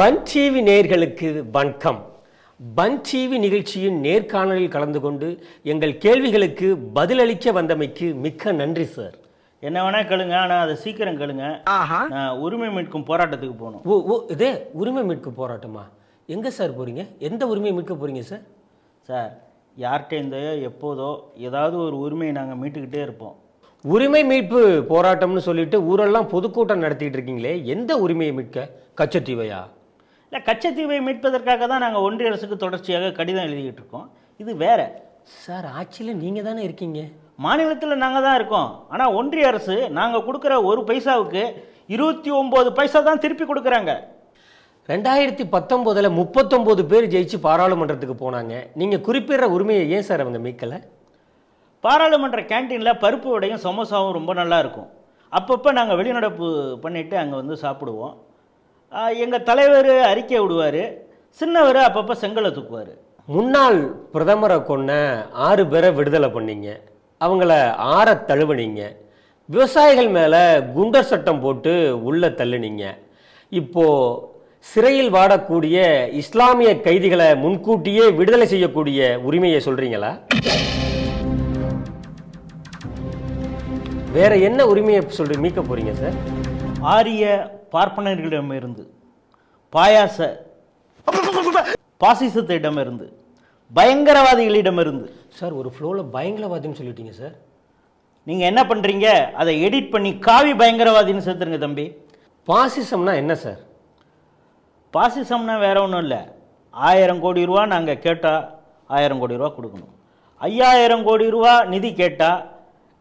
பன் TV நேயர்களுக்கு வணக்கம். பன் TV நிகழ்ச்சியின் நேர்காணலில் கலந்து கொண்டு எங்கள் கேள்விகளுக்கு பதிலளிக்க வந்தமைக்கு மிக்க நன்றி சார். என்ன வேணா கேளுங்க ஆனா அதை சீக்கிரம் கேளுங்க. நான் உரிமை மீட்கும் போராட்டத்துக்கு போகணும். ஓ ஓ இதே உரிமை மீட்பு போராட்டமா? எங்க சார் போறீங்க? எந்த உரிமையை மீட்க போறீங்க சார்? சார் யார்கிட்ட இருந்தோ எப்போதோ ஏதாவது ஒரு உரிமையை நாங்கள் மீட்டுக்கிட்டே இருப்போம். உரிமை மீட்பு போராட்டம்னு சொல்லிட்டு ஊரெல்லாம் பொதுக்கூட்டம் நடத்திட்டு இருக்கீங்களே எந்த உரிமையை மீட்க? கச்சத்தீவையா? இல்லை கச்சத்தீவை மீட்பதற்காக தான் நாங்கள் ஒன்றிய அரசுக்கு தொடர்ச்சியாக கடிதம் எழுதிக்கிட்டு இருக்கோம். இது வேற. சார் ஆட்சியில் நீங்கள் தானே இருக்கீங்க? மாநிலத்தில் நாங்கள் தான் இருக்கோம். ஆனால் ஒன்றிய அரசு நாங்கள் கொடுக்குற ஒரு பைசாவுக்கு இருபத்தி ஒம்பது பைசா தான் திருப்பி கொடுக்குறாங்க. ரெண்டாயிரத்தி பத்தொம்போதில் முப்பத்தொம்போது பேர் ஜெயிச்சு பாராளுமன்றத்துக்கு போனாங்க. நீங்கள் குறிப்பிடுற உரிமையை ஏன் சார் அவங்க மீட்கலை? பாராளுமன்ற கேண்டீனில் பருப்பு வடையும் சமோசாவும் ரொம்ப நல்லா இருக்கும். அப்பப்போ நாங்கள் வெளிநடப்பு பண்ணிவிட்டு அங்கே வந்து சாப்பிடுவோம். எங்கள் தலைவர் அறிக்கை விடுவார். சின்னவர் அப்பப்போ செங்கலை தூக்குவார். முன்னாள் பிரதமரை கொன்ன ஆறு பேரை விடுதலை பண்ணீங்க. அவங்கள ஆற தழுவுனீங்க. விவசாயிகள் மேலே குண்டர் சட்டம் போட்டு உள்ளே தள்ளுனீங்க. இப்போ சிறையில் வாடக்கூடிய இஸ்லாமிய கைதிகளை முன்கூட்டியே விடுதலை செய்யக்கூடிய உரிமையை சொல்கிறீங்களா வேற என்ன உரிமையை சொல்ற மீக்க போறீங்க சார்? ஆரிய பார்ப்பனர்களிடமிருந்து பாயாச பாசிசத்திடமிருந்து பயங்கரவாதிகளிடமிருந்து. சார் ஒரு ஃப்ளோவில் பயங்கரவாதின்னு சொல்லிட்டீங்க சார். நீங்கள் என்ன பண்ணுறீங்க அதை எடிட் பண்ணி காவி பயங்கரவாதின்னு சேர்த்துருங்க தம்பி. பாசிசம்னா என்ன சார்? பாசிசம்னா வேற ஒன்றும் இல்லை. ஆயிரம் கோடி ரூபா நாங்கள் கேட்டால் ஆயிரம் கோடி ரூபா கொடுக்கணும். ஐயாயிரம் கோடி ரூபா நிதி கேட்டால்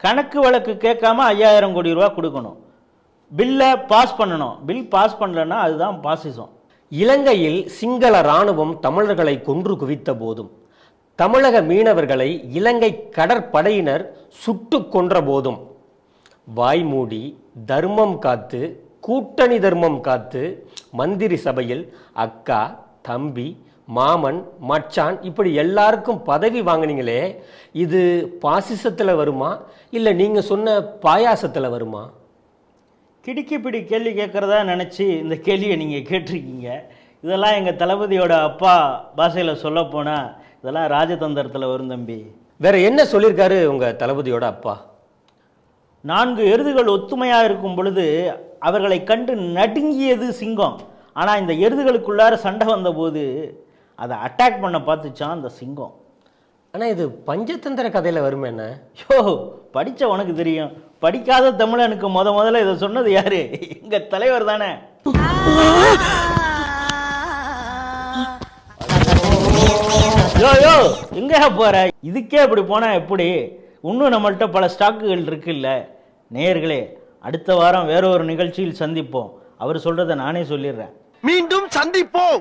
கணக்கு வழக்கு கேட்காம ஐயாயிரம் கோடி ரூபா கொடுக்கணும். பில்லை பாஸ் பண்ணணும். பில் பாஸ் பண்ணலன்னா அதுதான் பாசிசம். இலங்கையில் சிங்கள இராணுவம் தமிழர்களை கொன்று குவித்த போதும் தமிழக மீனவர்களை இலங்கை கடற்படையினர் சுட்டு கொன்ற போதும் வாய்மூடி தர்மம் காத்து கூட்டணி தர்மம் காத்து மந்திரி சபையில் அக்கா தம்பி மாமன் மச்சான் இப்படி எல்லாருக்கும் பதவி வாங்குனீங்களே இது பாசிசத்தில் வருமா? இல்லை நீங்கள் சொன்ன பாயாசத்தில் வருமா? கிடுக்கி பிடி கேள்வி கேட்குறதா நினச்சி இந்த கேள்வியை நீங்கள் கேட்டிருக்கீங்க. இதெல்லாம் எங்கள் தளபதியோட அப்பா பாஷையில் சொல்லப்போனால் இதெல்லாம் ராஜதந்திரத்தில் வரும் தம்பி. வேற என்ன சொல்லியிருக்காரு உங்கள் தளபதியோட அப்பா? நான்கு எருதுகள் ஒத்துமையாக இருக்கும் பொழுது அவர்களை கண்டு நடுங்கியது சிங்கம். ஆனால் இந்த எருதுகளுக்குள்ளார சண்டை வந்தபோது அதை அட்டாக் பண்ண பார்த்துச்சான் அந்த சிங்கம். ஆனால் இது பஞ்சதந்திர கதையில் வருமே என்ன? யோ படித்த உனக்கு தெரியும். படிக்காத தமிழனுக்கு முத முதல்ல இதை சொன்னது யாரு? எங்கள் தலைவர் தானே. யோ யோ எங்கேயா போற? இதுக்கே அப்படி போனா எப்படி? இன்னும் நம்மள்ட்ட பல ஸ்டாக்குகள் இருக்குல்ல. நேயர்களே அடுத்த வாரம் வேற ஒரு நிகழ்ச்சியில் சந்திப்போம். அவர் சொல்றதை நானே சொல்லிடுறேன். மீண்டும் சந்திப்போம்.